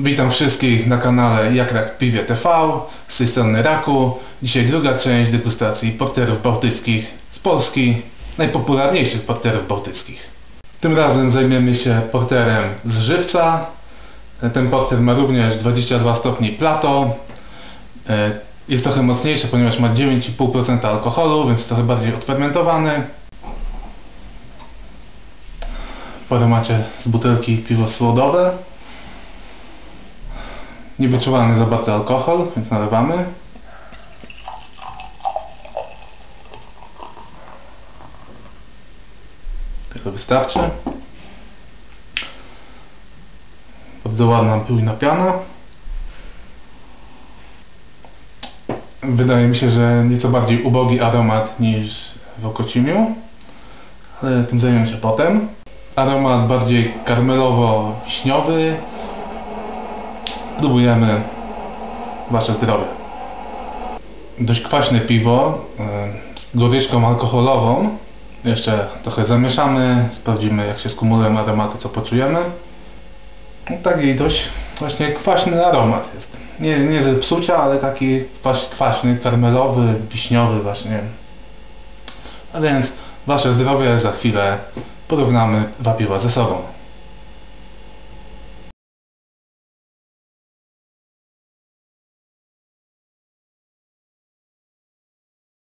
Witam wszystkich na kanale Jak Rak Piwie TV, z tej strony Raku. Dzisiaj druga część degustacji porterów bałtyckich z Polski, najpopularniejszych porterów bałtyckich. Tym razem zajmiemy się porterem z żywca. Ten porter ma również 22 stopni Plato. E, Jest trochę mocniejszy, ponieważ ma 9,5% alkoholu, więc trochę bardziej odfermentowany. W aromacie z butelki piwo słodowe. Niewyczuwalny za bardzo alkohol, więc nalewamy. Tego wystarczy. Bardzo ładna pyłna piana. Wydaje mi się, że nieco bardziej ubogi aromat niż w Okocimiu, ale tym zajmiemy się potem. Aromat bardziej karmelowo-śniowy, Próbujemy Wasze zdrowie. Dość kwaśne piwo z goryczką alkoholową. Jeszcze trochę zamieszamy, sprawdzimy jak się skumulują aromaty, co poczujemy. No, taki dość właśnie kwaśny aromat jest. Nie, nie ze psucia, ale taki kwaś- kwaśny, karmelowy, wiśniowy właśnie. A więc Wasze zdrowie za chwilę porównamy dwa piwa ze sobą.